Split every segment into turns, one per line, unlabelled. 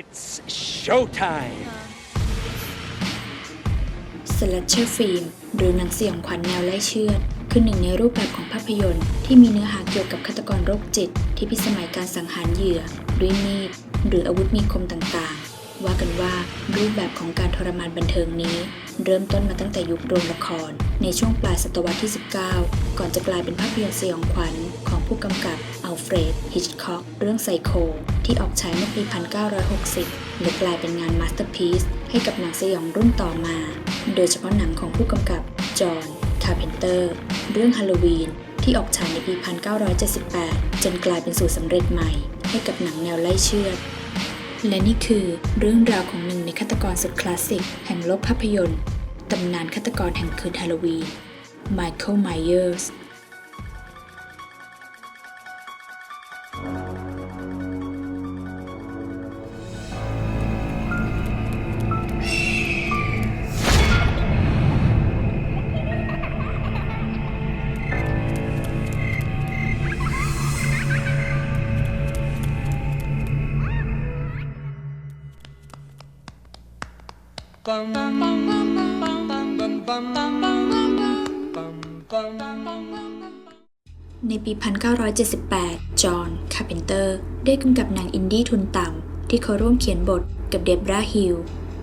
It's showtime.
สลัดเชอร์ฟิล์มหรือหนังสยองขวัญแนวไล่เชือดคือหนึ่งในรูปแบบของภาพยนตร์ที่มีเนื้อหาเกี่ยวกับฆาตกรโรคจิต ที่พิสมัยการสังหารเหยื่อ ด้วยมีด หรืออาวุธมีคมต่างๆ ว่ากันว่ารูปแบบของการทรมานบันเทิงนี้ เริ่มต้นมาตั้งแต่ยุคโรงละคร ในช่วงปลายศตวรรษที่ 19 ก่อนจะกลายเป็นภาพยนตร์สยองขวัญของผู้กำกับอัลเฟรด ฮิชคอก เรื่องไซโค ที่ออกฉายเมื่อปี 1960 และกลายเป็นงานมาสเตอร์พีซให้กับหนังสยองรุ่นต่อมา โดยเฉพาะหนังของผู้กำกับ จอห์น คาร์เพนเตอร์ เรื่องฮาโลวีน ที่ออกฉายในปี 1978 จนกลายเป็นสูตรสำเร็จใหม่ ให้กับหนังแนวไล่เชือดและนี่คือเรื่องราวของหนึ่งในฆาตกรสุดคลาสสิก แห่งโลกภาพยนตร์ ตำนานฆาตกรแห่งคืนฮาโลวีน ไมเคิลไมเยอร์ส ในปี 1978 จอห์น คาร์เพนเตอร์ ได้กำกับหนังอินดี้ทุนต่ำ ที่เขาร่วมเขียนบทกับเดบราฮิล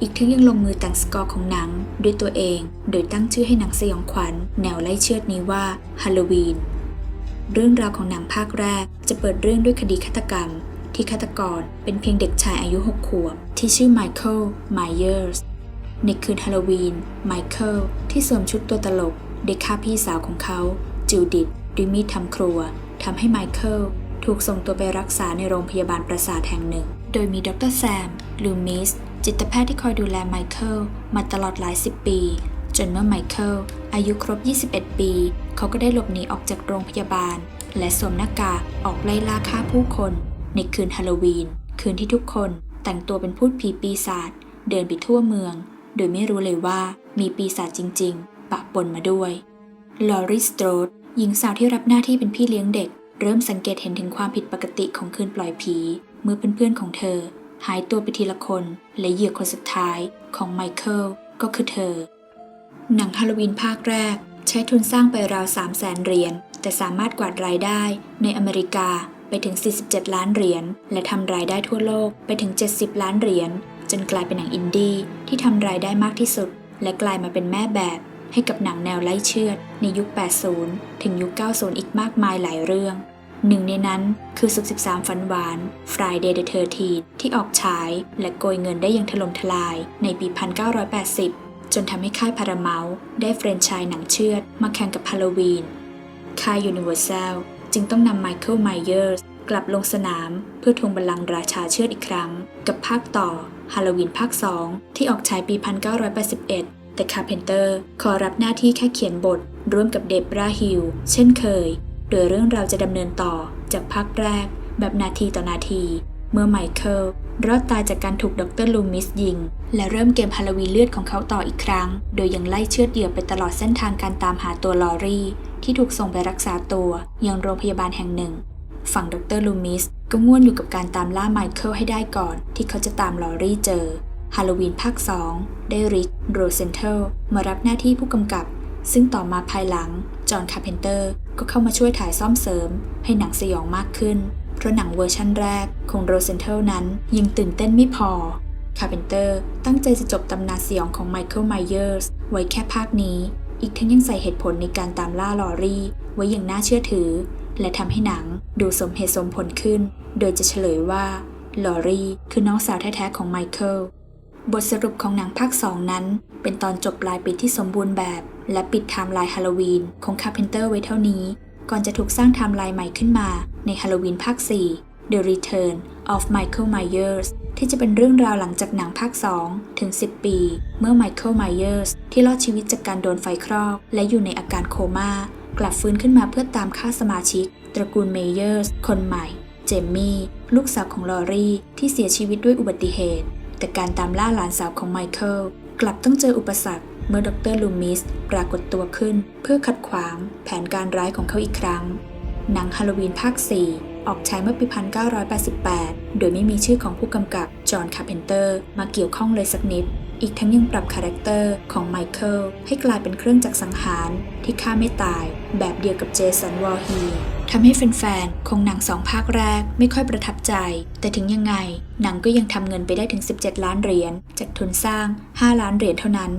อีกทั้งยังลงมือแต่งสกอร์ของหนังด้วยตัวเอง โดยตั้งชื่อให้หนังสยองขวัญ แนวไล่เชือดนี้ว่าฮาโลวีน เรื่องราวของหนังภาคแรกจะเปิดเรื่องด้วยคดีฆาตกรรม ที่ฆาตกรเป็นเพียงเด็กชายอายุ 6 ขวบ ที่ชื่อไมเคิล ไมเยอร์ส ในคืนฮาโลวีน ไมเคิลที่สวมชุดตัวตลก ได้ฆ่าพี่สาวของเขาจูดิตด้วยมีดทำครัวทำให้ไมเคิลถูกส่งตัวไปรักษาในโรงพยาบาลประสาทแห่งหนึ่ง โดยมีดรแซม ลูมิส จิตแพทย์ที่คอยดูแลไมเคิลมาตลอดหลายสิบปี จนเมื่อไมเคิลอายุครบ 21 ปี เขาก็ได้หลบหนีออกจากโรงพยาบาล และสวมหน้ากากออกไล่ล่าฆ่าผู้คน ในคืนฮาโลวีน คืนที่ทุกคนแต่งตัวเป็นพูดผีปีศาจเดินไปทั่วเมือง โดยไม่รู้เลยว่ามีปีศาจจริง ๆ ปะปนมาด้วย ลอรีสโตรดหญิงสาวที่รับหน้าที่เป็นพี่เลี้ยงเด็ก เริ่มสังเกตเห็นถึงความผิดปกติของคืนปล่อยผี เมื่อเพื่อนๆของเธอ หายตัวไปทีละคน และเหยื่อคนสุดท้ายของไมเคิลก็คือเธอ หนังฮาโลวีนภาคแรก ใช้ทุนสร้างไปราว 3 0 0แสนเหรียญแต่สามารถกวาดรายได้ในอเมริกาไปถึง 47 ล้านเหรียญ และทำรายได้ทั่วโลกไปถึง 70 ล้านเหรียญ จนกลายเป็นหนังอินดี้ที่ทำรายได้มากที่สุด และกลายมาเป็นแม่แบบ ให้กับหนังแนวไล่เชือด ในยุค 80 ถึงยุค 90 อีกมากมายหลายเรื่อง หนึ่งในนั้นคือสุก13 ฝันหวาน Friday the 13 ที่ออกฉายและโกยเงินได้อย่างถล่มทลายในปี 1980 จนทำให้ค่ายพาราเมลได้แฟรนชส์หนังเชือด มาแข่งกับฮาโลวีน ค่ายยูนิเวอร์แซลจึงต้องนำไมเคิลไมเยอร์สกลับลงสนามเพื่อทวงบัลลังก์ราชาเชือดอีกครั้ง กับภาคต่อฮาโลวีนภาค 2 ที่ออกฉายปี 1981 แต่คาร์เพนเตอร์ขอรับหน้าที่แค่เขียนบท ร่วมกับเดบราฮิลเช่นเคย โดยเรื่องราวจะดำเนินต่อจากภาคแรก แบบนาทีต่อนาที เมื่อไมเคิลรอดตายจากการถูกดรลูมิสยิง และเริ่มเกมฮาโลวีนเลือดของเขาต่ออีกครั้ง โดยยังไล่เชือดเหยื่อไปตลอดเส้นทางการตามหาตัวลอรี่ ที่ถูกส่งไปรักษาตัวยังโรงพยาบาลแห่งหนึ่ง ฝั่งดรลูมิสก็ง่วนอยู่กับการตามล่าไมเคิลให้ได้ก่อน ที่เขาจะตามลอรี่เจอ ฮาโลวีนภาค 2 ได้ริชโรเซนเทลมารับหน้าที่ผู้กำกับ ซึ่งต่อมาภายหลัง จอห์นคาร์เพนเตอร์ ก็เข้ามาช่วยถ่ายซ่อมเสริม ให้หนังสยองมากขึ้น เพราะหนังเวอร์ชั่นแรกของโรเซนเทลนั้นยังตื่นเต้นไม่พอ คาร์เพนเตอร์ตั้งใจจะจบตำนานสยองของไมเคิลไมเยอร์สไว้แค่ภาคนี้ อีกทั้งยังใส่เหตุผลในการตามล่าลอรี่ ไว้อย่างน่าเชื่อถือ และทำให้หนังดูสมเหตุสมผลขึ้น โดยจะเฉลยว่าลอรี่คือน้องสาวแท้ๆของไมเคิล บทสรุปของหนังภาค 2 นั้น เป็นตอนจบปลายปีที่สมบูรณ์แบบ และปิดไทม์ไลน์ฮาโลวีนของคาร์เพนเตอร์ไว้เท่านี้ ก่อนจะถูกสร้างไทม์ไลน์ใหม่ขึ้นมาในฮาโลวีนภาค 4 The Return of Michael Myers ที่จะเป็นเรื่องราวหลังจากหนังภาค 2 ถึง 10 ปี เมื่อ Michael Myers ที่รอดชีวิตจากการโดนไฟคลอกและอยู่ในอาการโคม่า กลับฟื้นขึ้นมาเพื่อตามฆ่าสมาชิก ตระกูลเมเยอร์สคนใหม่ เจมมี่ ลูกสาวของลอรี่ ที่เสียชีวิตด้วยอุบัติเหตุ แต่การตามล่าหลานสาวของไมเคิลกลับต้องเจออุปสรรคเมื่อดรลูมิสปรากฏตัวขึ้น เพื่อขัดขวางแผนการร้ายของเขาอีกครั้ง หนังฮาโลวีนภาค 4 ออกฉายเมื่อปี 1988 โดยไม่มีชื่อของผู้กำกับจอห์นคาเพนเตอร์มาเกี่ยวข้องเลยสักนิด อีกทั้งยังปรับคาแรคเตอร์ของไมเคิลให้กลายเป็นเครื่องจักรสังหารที่ฆ่าไม่ตายแบบเดียวกับเจสันวอร์ฮีทำให้แฟนๆ ของหนังสองภาคแรกไม่ค่อยประทับใจ แต่ถึงยังไง หนังก็ยังทำเงินไปได้ถึง 17 ล้านเหรียญจากทุนสร้าง 5 ล้านเหรียญเท่านั้น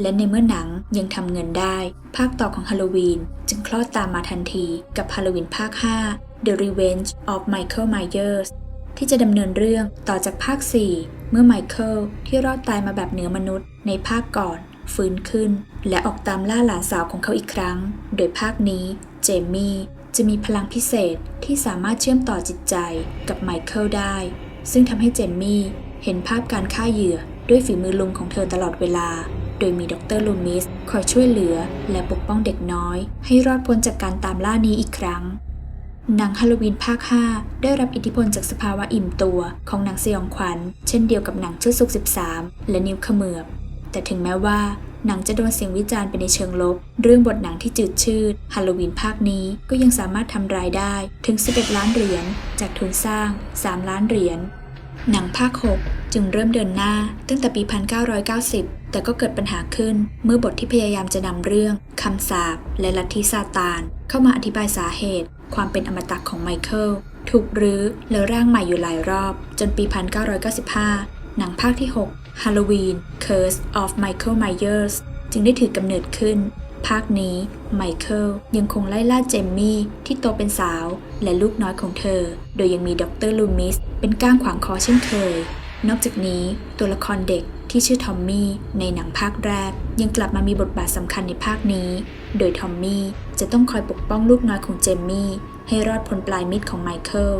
และในเมื่อหนังยังทำเงินได้ ภาคต่อของฮาโลวีนจึงคลอดตามมาทันทีกับฮาโลวีนภาค 5 The Revenge of Michael Myers ที่จะดำเนินเรื่องต่อจากภาค 4 เมื่อไมเคิลที่รอดตายมาแบบเหนือมนุษย์ในภาคก่อน ฟื้นขึ้น และออกตามล่าหลานสาวของเขาอีกครั้ง โดยภาคนี้เจมี่จะมีพลังพิเศษที่สามารถเชื่อมต่อจิตใจกับไมเคิลได้ ซึ่งทำให้เจมี่เห็นภาพการฆ่าเหยื่อด้วยฝีมือลุงของเธอตลอดเวลา โดยมีดรลูมิสคอยช่วยเหลือและปกป้องเด็กน้อย ให้รอดพ้นจากการตามล่านี้อีกครั้ง หนังฮาโลวีนภาค 5 ได้รับอิทธิพลจากสภาวะอิ่มตัวของหนังสยองขวัญ เช่นเดียวกับหนังชุดสุก13 และนิ้วเขมือบ แต่ถึงแม้ว่าหนังจะโดนเสียงวิจารณ์ไปในเชิงลบ เรื่องบทหนังที่จืดชืดฮาโลวีนภาคนี้ก็ยังสามารถทำรายได้ถึง 11 ล้านเหรียญจากทุนสร้าง 3 ล้านเหรียญหนังภาค 6 จึงเริ่มเดินหน้าตั้งแต่ปี 1990 แต่ก็เกิดปัญหาขึ้นเมื่อบทที่พยายามจะนำเรื่องคำสาปและลัทธิซาตาน เข้ามาอธิบายสาเหตุ ความเป็นอมตะของไมเคิลถูกรื้อแล้วร่างใหม่อยู่หลายรอบ จนปี 1995 หนังภาคที่ 6 Halloween Curse of Michael Myers จึงได้ถือกำเนิดขึ้น ภาคนี้ไมเคิลยังคงไล่ล่าเจมมี่ที่โตเป็นสาว และลูกน้อยของเธอ โดยยังมีด็อกเตอร์ลูมิสเป็นก้างขวางคอเช่นเคย นอกจากนี้ตัวละครเด็กที่ชื่อทอมมี่ในหนังภาคแรก ยังกลับมามีบทบาทสำคัญในภาคนี้ โดยทอมมี่จะต้องคอยปกป้องลูกน้อยของเจมมี่ให้รอดพ้นปลายมีดของไมเคิล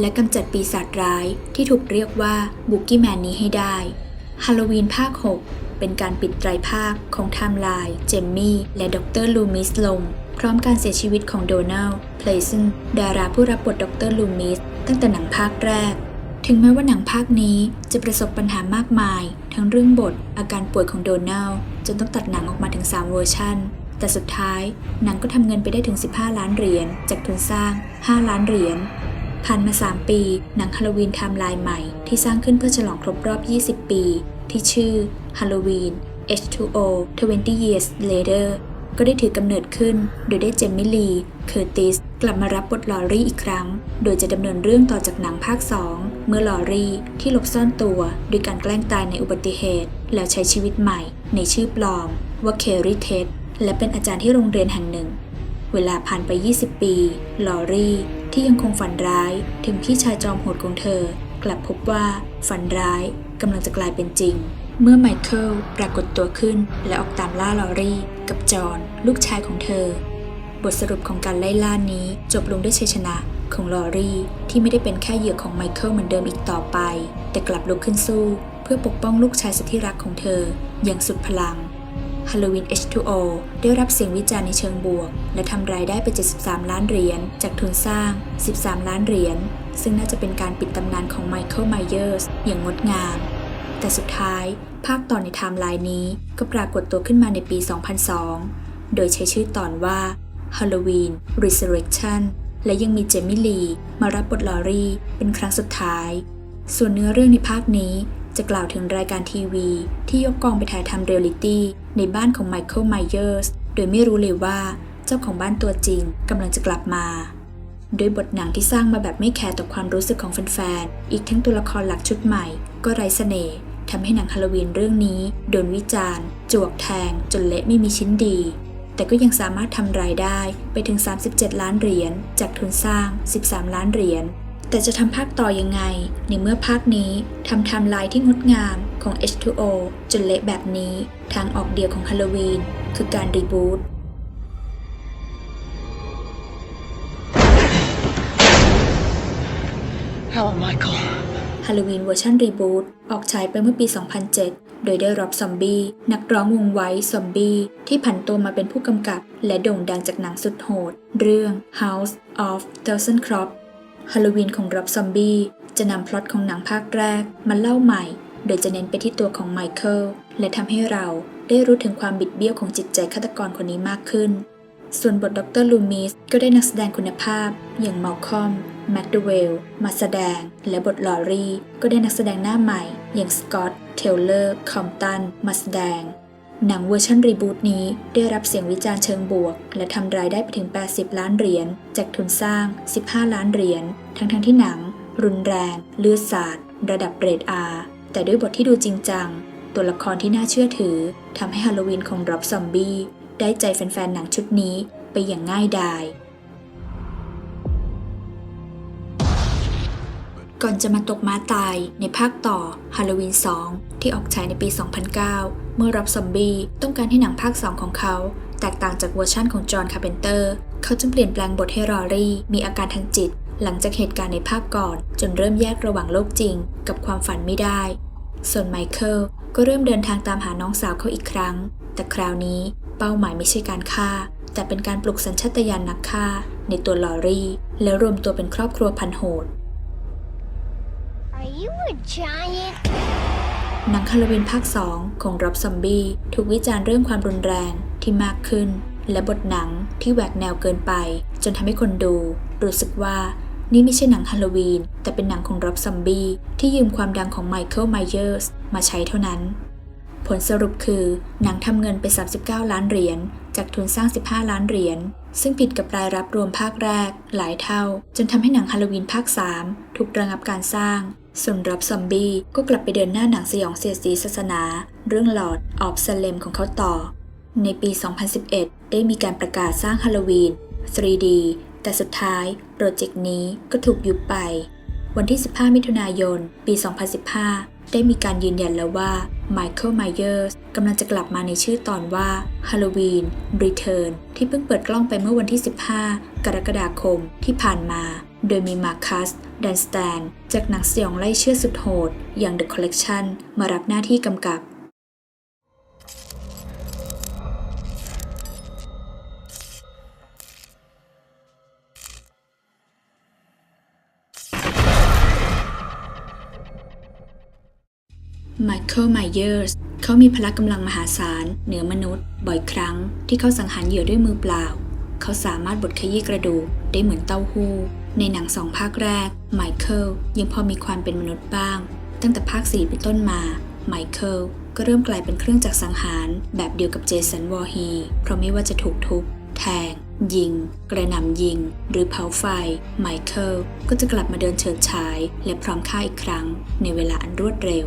และกำจัดปีศาจร้ายที่ถูกเรียกว่าบุกกี้แมนนี้ให้ได้ฮาโลวีนภาค 6 เป็นการปิดไตรภาคของไทม์ไลน์เจมมี่ และดรลูมิสลง พร้อมการเสียชีวิตของโดนัลด์เพลซันดาราผู้รับบทดรลูมิสตั้งแต่หนังภาคแรก ถึงแม้ว่าหนังภาคนี้จะประสบปัญหามากมาย ทั้งเรื่องบทอาการป่วยของโดนัลด์จนต้องตัดหนังออกมาถึง 3 เวอร์ชัน แต่สุดท้ายหนังก็ทำเงินไปได้ถึง 15 ล้านเหรียญ จากทุนสร้าง 5 ล้านเหรียญ ผ่านมา 3 ปี หนังฮาโลวีนไทม์ไลน์ใหม่ที่สร้างขึ้นเพื่อฉลองครบรอบ 20 ปี ที่ชื่อ Halloween H2O 20 Years Later ก็ได้ถือกำเนิดขึ้น โดยได้เจมมิลี เคอร์ติส กลับมารับบทลอรี่อีกครั้ง โดยจะดำเนินเรื่องต่อจากหนังภาค 2 เมื่อลอรี่ที่หลบซ่อนตัวด้วยการแกล้งตายในอุบัติเหตุ แล้วใช้ชีวิตใหม่ในชื่อปลอมว่าเคริเทส และเป็นอาจารย์ที่โรงเรียนแห่งหนึ่ง เวลาผ่านไป 20 ปี ลอรี่ที่ยังคงฝันร้ายถึงพี่ชายจอมโหดของเธอ กลับพบว่าฝันร้ายกำลังจะกลายเป็นจริง เมื่อไมเคิลปรากฏตัวขึ้น และออกตามล่าลอรี่ กับจอห์นลูกชายของเธอ บทสรุปของการไล่ล่านี้จบลงด้วยชัยชนะของลอรี่ที่ไม่ได้เป็นแค่เหยื่อของไมเคิลเหมือนเดิมอีกต่อไป แต่กลับลุกขึ้นสู้ เพื่อปกป้องลูกชายสุดที่รักของเธอ อย่างสุดพลัง Halloween H2O ได้รับเสียงวิจารณ์ในเชิงบวก และทำรายได้ไป 73 ล้านเหรียญจากทุนสร้าง 13 ล้านเหรียญซึ่งน่าจะเป็นการปิดตำนานของไมเคิลไมเยอร์สอย่างงดงาม แต่สุดท้าย ภาคต่อในไทม์ไลน์นี้ก็ปรากฏตัวขึ้นมาในปี 2002 โดยใช้ชื่อตอนว่า Halloween Resurrection และยังมีเจมี่ลีมารับบทลอรี่เป็นครั้งสุดท้าย ส่วนเนื้อเรื่องในภาคนี้จะกล่าวถึงรายการทีวีที่ยกกองไปถ่ายทำเรียลลิตี้ ในบ้านของไมเคิลไมเยอร์สโดยไม่รู้เลยว่าเจ้าของบ้านตัวจริงกำลังจะกลับมาโดยบทหนังที่สร้างมาแบบไม่แคร์ต่อความรู้สึกของแฟนๆ อีกทั้งตัวละครหลักชุดใหม่ ก็ไร้เสน่ห์ทำให้หนังฮาโลวีนเรื่องนี้ โดนวิจารณ์ จวกแทง จนเละไม่มีชิ้นดี แต่ก็ยังสามารถทำรายได้ไปถึง 37 ล้านเหรียญจากทุนสร้าง 13 ล้านเหรียญแต่จะทำภาคต่อยังไง ในเมื่อภาคนี้ทำไทม์ไลน์ที่งดงาม ของ H2O จนเละแบบนี้ ทางออกเดียวของฮาโลวีนคือการรีบูต
Hello, Michael.
ฮาโลวีนเวอร์ชันรีบูตออกฉายไปเมื่อปี 2007 โดยได้รับซอมบี้ นักร้องวงไว้ซอมบี้ ที่ผันตัวมาเป็นผู้กำกับ และโด่งดังจากหนังสุดโหด เรื่อง House of Thousand Crop ฮาโลวีนของรับซอมบี้จะนำพล็อตของหนังภาคแรกมาเล่าใหม่ โดยจะเน้นไปที่ตัวของไมเคิลและทำให้เราได้รู้ถึงความบิดเบี้ยวของจิตใจฆาตกรคนนี้มากขึ้น ส่วนบทดรลูมิสก็ได้นักแสดงคุณภาพ อย่างมัลคอมแมคดูเวลมาแสดง และบทลอรี่ ก็ได้นักแสดงหน้าใหม่ อย่างสกอตเทลเลอร์คอมตันมาแสดง หนังเวอร์ชันรีบูตนี้ได้รับเสียงวิจารณ์เชิงบวก และทำรายได้ไปถึง 80 ล้านเหรียญจากทุนสร้าง 15 ล้านเหรียญทั้งๆทที่หนัง รุนแรง เลือดสาดระดับเรทอาร์ แต่ด้วยบทที่ดูจริงจัง ตัวละครที่น่าเชื่อถือทำให้ฮาโลวีนของร็อบซอมบี้ได้ใจแฟนๆหนังชุดนี้ไปอย่างง่ายดาย ก่อนจะมาตกม้าตายในภาคต่อฮาโลวีน 2 ที่ออกฉายในปี 2009 เมื่อรับซอมบี้ต้องการให้หนังภาค 2 ของเขา แตกต่างจากเวอร์ชั่นของจอห์นคาร์เพนเตอร์ เขาจึงเปลี่ยนแปลงบทให้รอรี่ มีอาการทางจิต หลังจากเหตุการณ์ในภาคก่อน จนเริ่มแยกระหว่างโลกจริง กับความฝันไม่ได้ ส่วนไมเคิลก็เริ่มเดินทางตามหาน้องสาวเขาอีกครั้ง แต่คราวนี้เป้าหมายไม่ใช่การฆ่า แต่เป็นการปลุกสัญชาตญาณนักฆ่า ในตัวลอรี่ แล้วรวมตัวเป็นครอบครัวพันโหด
Are you a giant?
หนังฮาโลวีนภาค 2 ของร็อบซอมบี้ถูกวิจารณ์เรื่องความรุนแรงที่มากขึ้น และบทหนังที่แหวกแนวเกินไป จนทำให้คนดู รู้สึกว่า นี่ไม่ใช่หนังฮาโลวีน แต่เป็นหนังของร็อบซอมบี้ที่ยืมความดังของไมเคิลไมเยอร์สมาใช้เท่านั้น ผลสรุปคือ หนังทำเงินไป 39 ล้านเหรียญ จากทุนสร้าง 15 ล้านเหรียญ ซึ่งผิดกับรายรับรวมภาคแรก หลายเท่า จนทำให้หนังฮาโลวีนภาค 3 ถูกระงับการสร้าง ส่วนรับซอมบี้ก็กลับไปเดินหน้าหนังสยองเสียดสีศาสนา เรื่องหลอดออฟซเลมของเขาต่อ ในปี 2011 ได้มีการประกาศสร้างฮาโลวีน 3D แต่สุดท้ายโปรเจกต์นี้ก็ถูกยุบไป วันที่ 15 มิถุนายน ปี 2015 ได้มีการยืนยันแล้วว่า Michael Myers กำลังจะกลับมาในชื่อตอนว่า Halloween Return ที่เพิ่งเปิดกล้องไปเมื่อวันที่ 15 กรกฎาคมที่ผ่านมา โดยมีมาคัสดันสแตนจากหนังสยองไล่เชื่อสุดโหดอย่าง The Collection มารับหน้าที่กำกับ ไมเคิลไมเยอร์สเขามีพละกำลังมหาศาล เหนือมนุษย์ บ่อยครั้งที่เขาสังหารเหยื่อด้วยมือเปล่า เขาสามารถบดขยี้กระดูกได้เหมือนเต้าหู้ ในหนังสองภาคแรก ไมเคิลยังพอมีความเป็นมนุษย์บ้าง ตั้งแต่ภาค 4 เป็นต้นมา ไมเคิลก็เริ่มกลายเป็นเครื่องจักรสังหาร แบบเดียวกับเจสันวอร์ฮี เพราะไม่ว่าจะถูกทุบแทง ยิง กระหน่ำยิง หรือเผาไฟ ไมเคิลก็จะกลับมาเดินเฉิดฉาย และพร้อมฆ่าอีกครั้ง ในเวลาอันรวดเร็ว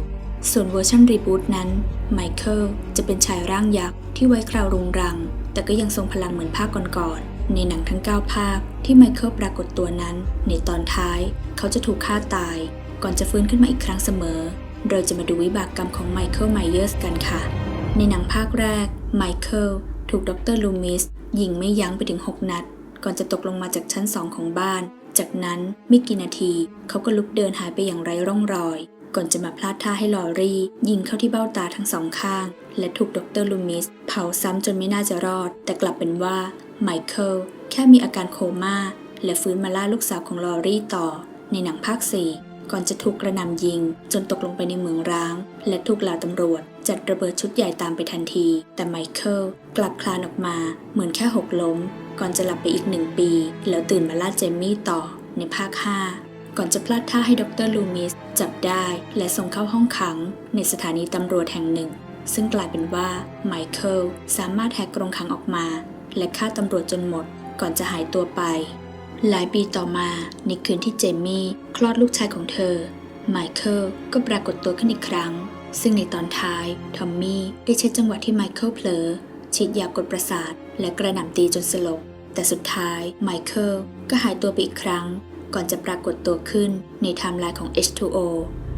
ส่วนเวอร์ชันรีบูตนั้นไมเคิลจะเป็นชายร่างยักษ์ที่ไว้คราวรุงรัง แต่ก็ยังทรงพลังเหมือนภาคก่อนๆในหนังทั้ง 9 ภาคที่ไมเคิลปรากฏตัวนั้น ในตอนท้ายเขาจะถูกฆ่าตาย ก่อนจะฟื้นขึ้นมาอีกครั้งเสมอ เราจะมาดูวิบากกรรมของไมเคิลไมเยอร์สกันค่ะ ในหนังภาคแรกไมเคิลถูกดรลูมิสยิงไม่ยั้งไปถึง 6 นัด ก่อนจะตกลงมาจากชั้นสองของบ้าน จากนั้นไม่กี่นาทีเขาก็ลุกเดินหายไปอย่างไร้ร่องรอย ก่อนจะมาพลาดท่าให้ลอรี่ ยิงเข้าที่เบ้าตาทั้งสองข้าง และถูกดรลูมิสเผาซ้ำจนไม่น่าจะรอด แต่กลับเป็นว่าไมเคิลแค่มีอาการโคม่า และฟื้นมาล่าลูกสาวของลอรี่ต่อ ในหนังภาค 4 ก่อนจะถูกกระหน่ำยิง จนตกลงไปในเหมืองร้าง และถูกเหล่าตำรวจ จัดระเบิดชุดใหญ่ตามไปทันที แต่ไมเคิลกลับคลานออกมา เหมือนแค่หกล้ม ก่อนจะหลับไปอีกหนึ่งปี แล้วตื่นมาล่าเจมมี่ต่อในภาค 5 ก่อนจะพลาดท่าให้ดรลูมิสจับได้และส่งเข้าห้องขังในสถานีตำรวจแห่งหนึ่ง ซึ่งกลายเป็นว่าไมเคิลสามารถแหกกรงขังออกมา และฆ่าตำรวจจนหมด ก่อนจะหายตัวไป หลายปีต่อมาในคืนที่เจมมี่คลอดลูกชายของเธอ ไมเคิลก็ปรากฏตัวขึ้นอีกครั้ง ซึ่งในตอนท้ายทอมมี่ได้ใช้จังหวะที่ไมเคิลเผลอฉีดยากดประสาท และกระหน่ำตีจนสลบแต่สุดท้ายไมเคิลก็หายตัวไปอีกครั้ง ก่อนจะปรากฏตัวขึ้นในไทม์ไลน์ของ H2O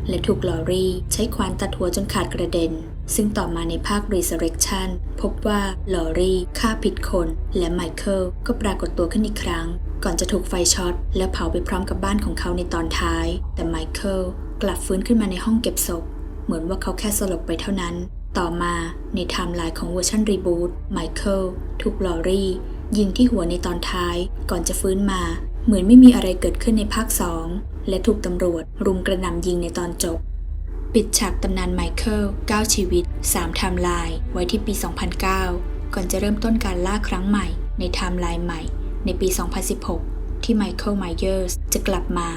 และถูกลอรี่ใช้ขวานตัดหัวจนขาดกระเด็น ซึ่งต่อมาในภาค Resurrection พบว่าลอรี่ฆ่าผิดคน และไมเคิลก็ปรากฏตัวขึ้นอีกครั้ง ก่อนจะถูกไฟช็อต และเผาไปพร้อมกับบ้านของเขาในตอนท้าย แต่ไมเคิลกลับฟื้นขึ้นมาในห้องเก็บศพ เหมือนว่าเขาแค่สลบไปเท่านั้น ต่อมาในไทม์ไลน์ของเวอร์ชันรีบูตไมเคิลถูกลอรี่ยิงที่หัวในตอนท้าย ก่อนจะฟื้นมา เหมือนไม่มีอะไรเกิดขึ้นในภาค2และถูกตำรวจรุมกระหน่ำยิงในตอนจบ ปิดฉากตำนานไมเคิล9 ชีวิต 3 ไทม์ไลน์ไว้ที่ปี 2009 ก่อนจะเริ่มต้นการล่าครั้งใหม่ในไทม์ไลน์ใหม่ ในปี 2016 ที่ไมเคิลไมเยอร์สจะกลับมา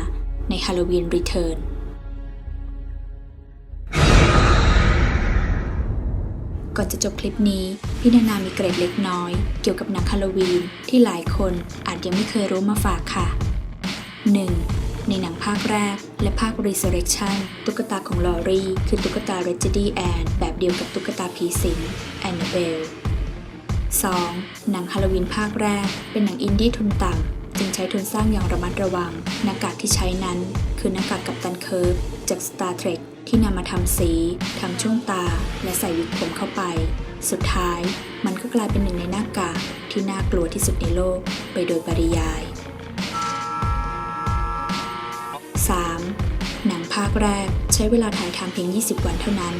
ในฮาโลวีนรีเทิร์น ก่อนจะจบคลิปนี้พี่นานามีเกร็ดเล็กน้อย เกี่ยวกับหนังฮาโลวีนที่หลายคนอาจยังไม่เคยรู้มาฝากค่ะ 1. ในหนังภาคแรก และภาค Resurrection ตุ๊กตาของลอรี่ คือตุ๊กตา r e g i d y Ann แบบเดียวกับตุ๊กตาผีสิง Annabelle 2. หนังฮาโลวีนภาคแรก เป็นหนังอินดี้ทุนต่ำ จึงใช้ทุนสร้างอย่างระมัดระวัง หน้ากากที่ใช้นั้น คือหน้ากากกัปตันเคิร์ฟจาก Star Trek ที่นำมาทำสีทำช่วงตา และใส่วิกผมเข้าไป สุดท้าย มันก็กลายเป็นหนึ่งในหน้ากากที่น่ากลัวที่สุดในโลกไปโดยปริยาย 3. หนังภาคแรกใช้เวลาถ่ายทำเพียง 20 วันเท่านั้น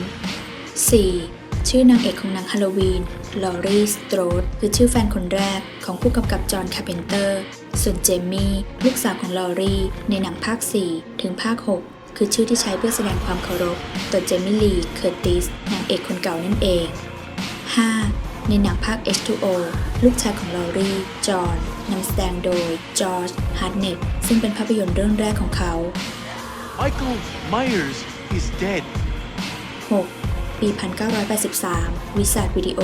4. ชื่อนางเอกของหนังฮาโลวีน ลอรีสโตรดคือชื่อแฟนคนแรกของผู้กำกับจอห์นคาเพนเตอร์ ส่วนเจมี่ ลูกสาวของลอรีในหนังภาค 4 ถึงภาค 6 คือชื่อที่ใช้เพื่อแสดงความเคารพต่อเจมี่ลี เคอร์ติส นางเอกคนเก่านั่นเอง 5. ในหนังภาค H2O ลูกชายของลอรีจอห์นนำแสดงโดยจอร์จฮาร์ดเน็ตซึ่งเป็นภาพยนตร์เรื่องแรกของเขา
Michael Myers is dead.
ปี 1983 วิสาดวิดีโอ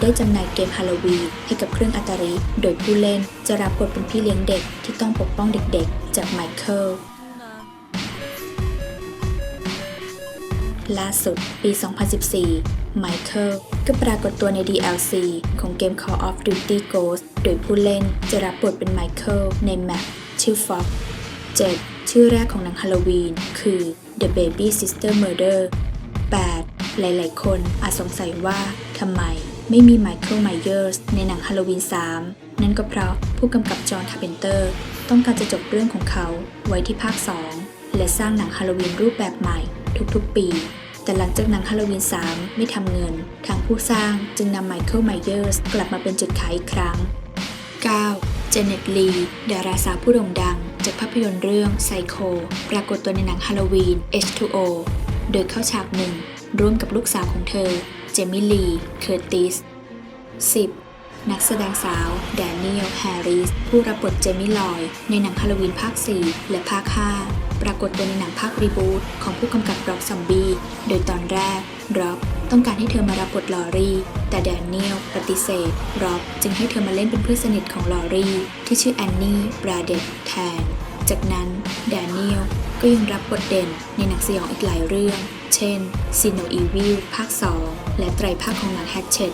ได้จำหน่ายเกมฮาโลวีนให้กับเครื่องอัตริ โดยผู้เล่นจะรับบทเป็นพี่เลี้ยงเด็กที่ต้องปกป้องเด็กๆ จากไมเคิลล่าสุดปี 2014 ไมเคิลก็ปรากฏตัวใน DLC ของเกม Call of Duty Ghost โดยผู้เล่นจะรับบทเป็นไมเคิลในแมปชื่อ Fox 7. ชื่อแรกของหนังฮาโลวีนคือ The Baby Sister Murder 8. หลายๆ คนอาจสงสัยว่าทำไมไม่มีไมเคิลไมเยอร์สในหนังฮาโลวีน 3 นั่นก็เพราะผู้กำกับจอห์นคาเพนเตอร์ ต้องการจะจบเรื่องของเขาไว้ที่ภาค 2 และสร้างหนังฮาโลวีนรูปแบบใหม่ทุกๆ ปี แต่หลังจากหนังฮาโลวีน 3 ไม่ทำเงิน ทางผู้สร้างจึงนำไมเคิลไมเยอร์สกลับมาเป็นจุดขายอีกครั้ง 9. เจเน็ตลีดาราสาวผู้โด่งดัง จากภาพยนตร์เรื่องไซโคปรากฏตัวในหนังฮาโลวีน H2O โดยเข้าฉากหนึ่ง ร่วมกับลูกสาวของเธอ เจมิลี เคอร์ติส 10. นักแสดงสาว แดเนียล แฮร์ริส ผู้รับบทเจมิลอย ในหนังฮาโลวีนภาค 4 และภาค 5 ปรากฏตัวในหนังภาครีบูตของผู้กำกับร็อบซอมบี้ โดยตอนแรกร็อบต้องการให้เธอมารับบทลอรี่ แต่แดเนียลปฏิเสธร็อบจึงให้เธอมาเล่นเป็นเพื่อนสนิทของลอรี่ ที่ชื่อแอนนี่บราเดตแทน จากนั้นแดเนียลก็ยังรับบทเด่นในหนังสยองอีกหลายเรื่อง เช่น s i n o Evil ภาค 2 และไตรภาคของหนัง Hatchet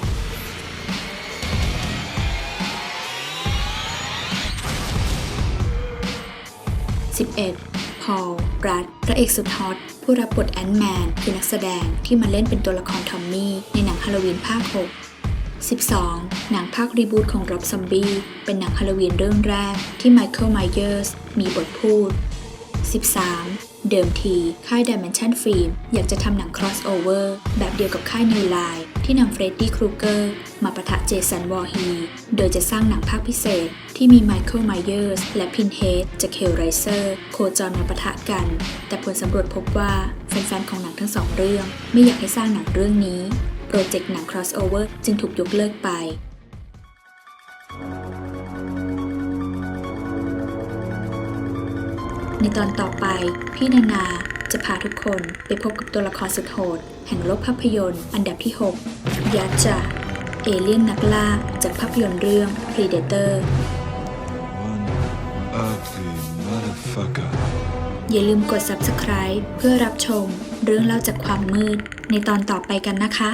11. พอลรัดพระเอกสุดฮอตผู้รับบทแอนด์แมนคือนักแสดงที่มาเล่นเป็นตัวละครทอมมี่ในหนังฮาโลวีนภาค 6 12. หนังภาครีบูตของร็อบซอมบี้ เป็นหนังฮาโลวีนเรื่องแรกที่ไมเคิลไมเยอร์สมีบทพูด 13. เดิมที ค่าย Dimension Film อยากจะทำหนัง crossover แบบเดียวกับค่าย New Line ที่นำเฟรดดี้ครูเกอร์มาปะทะเจสันวอร์ฮี โดยจะสร้างหนังภาคพิเศษที่มีไมเคิลไมเยอร์สและพินเฮดจากเฮลไรเซอร์โคจรมาปะทะกัน แต่ผลสำรวจพบว่าแฟนๆของหนังทั้งสองเรื่อง ไม่อยากให้สร้างหนังเรื่องนี้ โปรเจกต์หนัง crossover จึงถูกยกเลิกไป ในตอนต่อไป พี่นานาจะพาทุกคนไปพบกับตัวละครสุดโหด แห่งโลกภาพยนตร์ อันดับที่ 6 ยาจาเอเลี่ยนนักล่าจากภาพยนตร์เรื่อง Predator อย่าลืมกด Subscribe เพื่อรับชมเรื่องเล่าจากความมืดในตอนต่อไปกันนะคะ